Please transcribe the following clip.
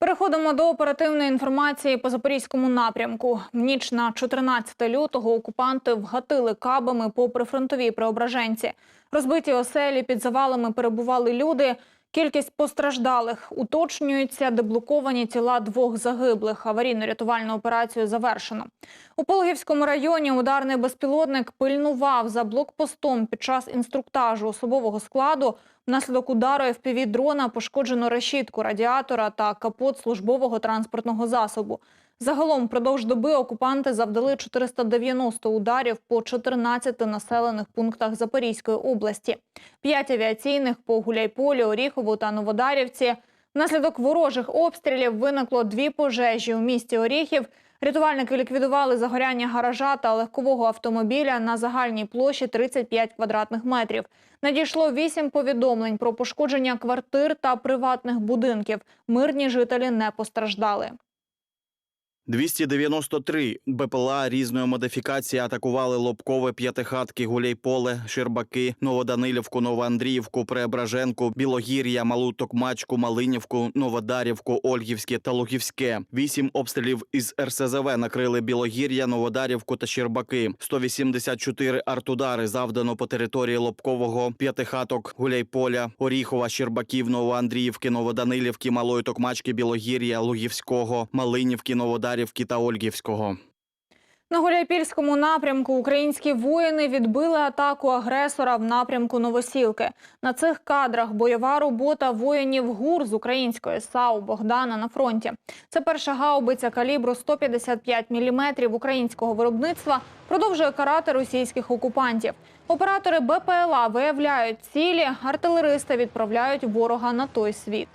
Переходимо до оперативної інформації по запорізькому напрямку. В ніч на 14 лютого окупанти вгатили кабами по прифронтовій преображенці. Розбиті оселі під завалами перебували люди. Кількість постраждалих уточнюється, деблоковані тіла двох загиблих. Аварійно-рятувальну операцію завершено. У Пологівському районі ударний безпілотник пильнував за блокпостом під час інструктажу особового складу. Внаслідок удару fpv дрона пошкоджено решітку радіатора та капот службового транспортного засобу. Загалом впродовж доби окупанти завдали 490 ударів по 14 населених пунктах Запорізької області, 5 авіаційних по Гуляйполі, Оріхову та Новодарівці. Внаслідок ворожих обстрілів виникло дві пожежі у місті Оріхів. Рятувальники ліквідували загоряння гаража та легкового автомобіля на загальній площі 35 квадратних метрів. Надійшло вісім повідомлень про пошкодження квартир та приватних будинків. Мирні жителі не постраждали. 293 БПЛА різної модифікації атакували лобкове п'ятихатки, Гуляйполе, Щербаки, Новоданилівку, Новоандріївку, Преображенку, Білогір'я, Малу Токмачку, Малинівку, Новодарівку, Ольгівське та Лугівське. Вісім обстрілів із РСЗВ накрили Білогір'я, Новодарівку та Щербаки. 184 артудари завдано по території лобкового п'ятихаток, Гуляйполя, Оріхова, Щербаків, Новоандріївки, Новоданилівки, Малої Токмачки, Білогір'я, Лугівського, Малинівки, Новодарівки та Ольгівського. На Гуляйпільському напрямку українські воїни відбили атаку агресора в напрямку Новосілки. На цих кадрах бойова робота воїнів ГУР з української САУ Богдана на фронті. Це перша гаубиця калібру 155 мм українського виробництва продовжує карати російських окупантів. Оператори БПЛА виявляють цілі, артилеристи відправляють ворога на той світ.